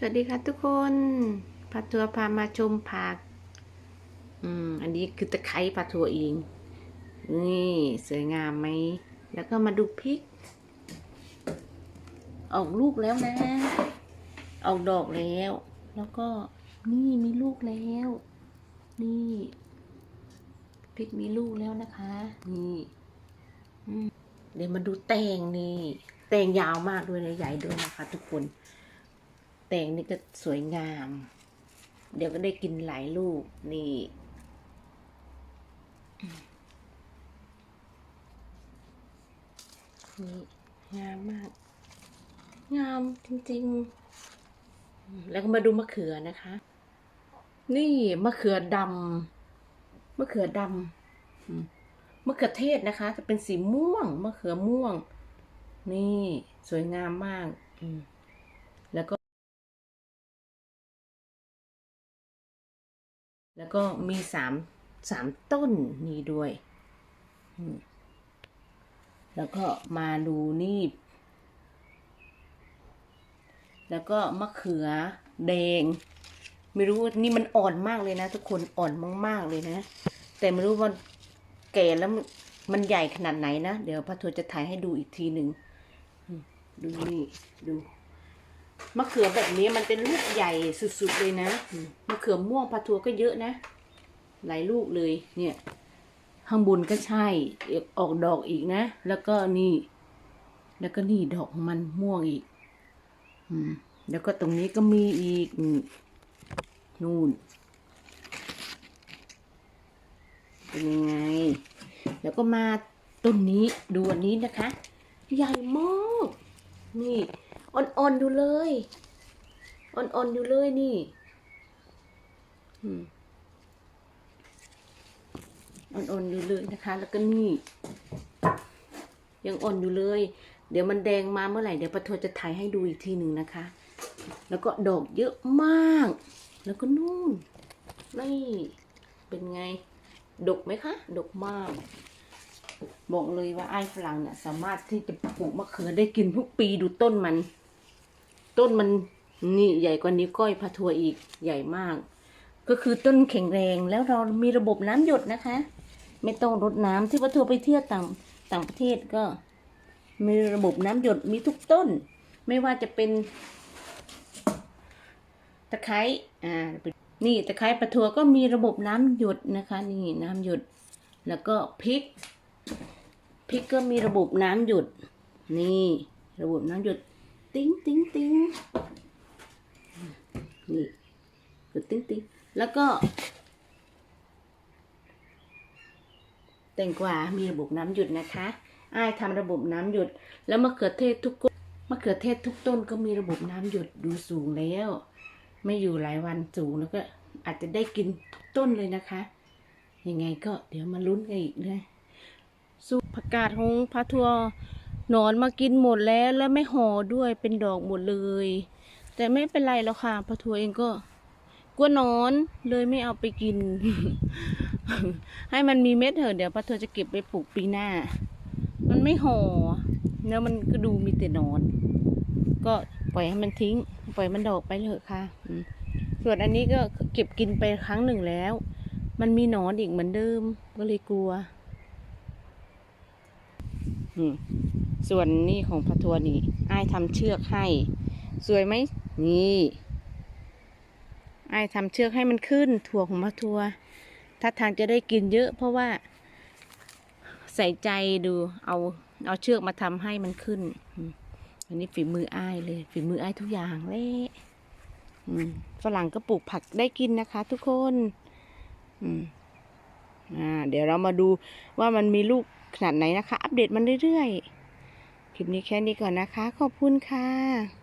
สวัสดีค่ะทุกคนพาทัวร์พามาชมผัก อืม อันนี้คือตะไคร้ปลาทัวร์เอง นี่สวยงามไหม แล้วก็มาดูพริก ออกลูกแล้วนะ ออกดอกแล้ว แล้วก็นี่มีลูกแล้ว นี่พริกมีลูกแล้วนะคะ นี่เดี๋ยวมาดูแตงนี่ แตงยาวมากด้วยนะใหญ่ด้วยนะคะทุกคน แตงนี่ก็สวยงาม เดี๋ยวก็ได้กินหลายลูกนี่นี่งามมาก งามจริงๆ แล้วก็มาดูมะเขือนะคะ นี่มะเขือดำมะเขือดำมมะเขือเทศนะคะ จะเป็นสีม่วงมะเขือม่วง นี่สวยงามมาก อืม แล้วก็มีสามสามต้นนี้ด้วย แล้วก็มาดูนี่ แล้วก็มะเขือแดง ไม่รู้นี่มันอ่อนมากเลยนะ ทุกคนอ่อนมากๆเลยนะ แต่ไม่รู้ว่าแก่แล้วมันใหญ่ขนาดไหนนะ เดี๋ยวพระทัวจะถ่ายให้ดูอีกทีหนึ่ง ดูนี่ ดู มะเขือแบบนี้มันเป็นลูกใหญ่สุดๆเลยนะอืมมะเขือม่วงพาทัวร์ก็เยอะนะ หลายลูกเลย เนี่ย ข้างบนก็ใช่เอกออกดอกอีกนะ แล้วก็นี่ แล้วก็นี่ดอกของมันม่วงอีก อืม แล้วก็ตรงนี้ก็มีอีกนี่นู่นเป็นยังไง แล้วก็มาต้นนี้ดูอันนี้นะคะ ใหญ่มาก นี่ อ่อนๆอยู่เลย อ่อนๆอยู่เลยนี่อืมอ่อนๆอยู่เลยนะคะ แล้วก็นี่ ยังอ่อนอยู่เลย เดี๋ยวมันแดงมาเมื่อไหร่เดี๋ยวปะทวจะถ่ายให้ดูอีกทีหนึ่งนะคะ แล้วก็ดอกเยอะมาก แล้วก็นู่นนี่เป็นไง ดกไหมคะ ดกมาก บอกเลยว่าไอ้ฝรั่งเนี่ยสามารถที่จะปลูกมะเขือได้กินทุกปีดูต้นมัน ต้นมันนี่ใหญ่กว่านิ้วก้อยพาทัวอีกใหญ่มาก ก็คือต้นแข็งแรงแล้วเรามีระบบน้ำหยดนะคะ ไม่ต้องรดน้ำที่พาทัวไปเที่ยวต่างต่างประเทศก็ มีระบบน้ำหยดมีทุกต้น ไม่ว่าจะเป็น ตะไคร้อ่านี่ตะไคร้ปลาทัวก็มีระบบน้ำหยดนะคะ นี่น้ำหยด แล้วก็พริกพริกก็มีระบบน้ำหยด นี่ ระบบน้ำหยด ติ้งติ้งติ้งนี่หยดติ้งติ้งแล้วก็ แตงกวา มีระบบน้ำหยุดนะคะอ้ายทำระบบน้ำหยุด แล้วมะเขือเทศทุกต้นมะเขือเทศทุกต้นก็มีระบบน้ำหยุดดูสูงแล้ว ไม่อยู่หลายวันสูงแล้วก็อาจจะได้กินทุกต้นเลยนะคะ ยังไงก็เดี๋ยวมาลุ้นกันอีกนะสู้ผักกาดของพระทัว หนอนมากินหมดแล้วแล้วไม่ห่อด้วยเป็นดอกหมดเลย แต่ไม่เป็นไรแล้วค่ะพระทัวเองก็กลัวนอนเลยไม่เอาไปกิน ให้มันมีเม็ดเถอะเดี๋ยวพระทัวจะเก็บไปปลูกปีหน้า มันไม่ห่อแล้วมันก็ดูมีแต่นอน ก็ปล่อยให้มันทิ้ง ปล่อยมันดอกไปเถอะค่ะส่วนอันนี้ก็เก็บกินไปครั้งหนึ่งแล้ว มันมีหนอนอีกเหมือนเดิมก็เลยกลัว อืม ส่วนนี่ของพระทัวนี่อ้ายทำเชือกให้ สวยไหมนี่ไอ้ทำเชือกให้มันขึ้น ถั่วของพระทัวถ้าทางจะได้กินเยอะ เพราะว่า ใส่ใจดูเอาเอาเชือกมาทำให้มันขึ้นอันนี้ฝีมืออ้ายเลย ฝีมืออ้ายทุกอย่างเลยอืมฝรั่งก็ปลูกผักได้กินนะคะ ทุกคนอืมอ่าเดี๋ยวเรามาดูว่ามันมีลูกขนาดไหนนะคะ อัปเดตมันเรื่อยๆ คลิปนี้แค่นี้ก่อนนะคะ ขอบคุณค่ะ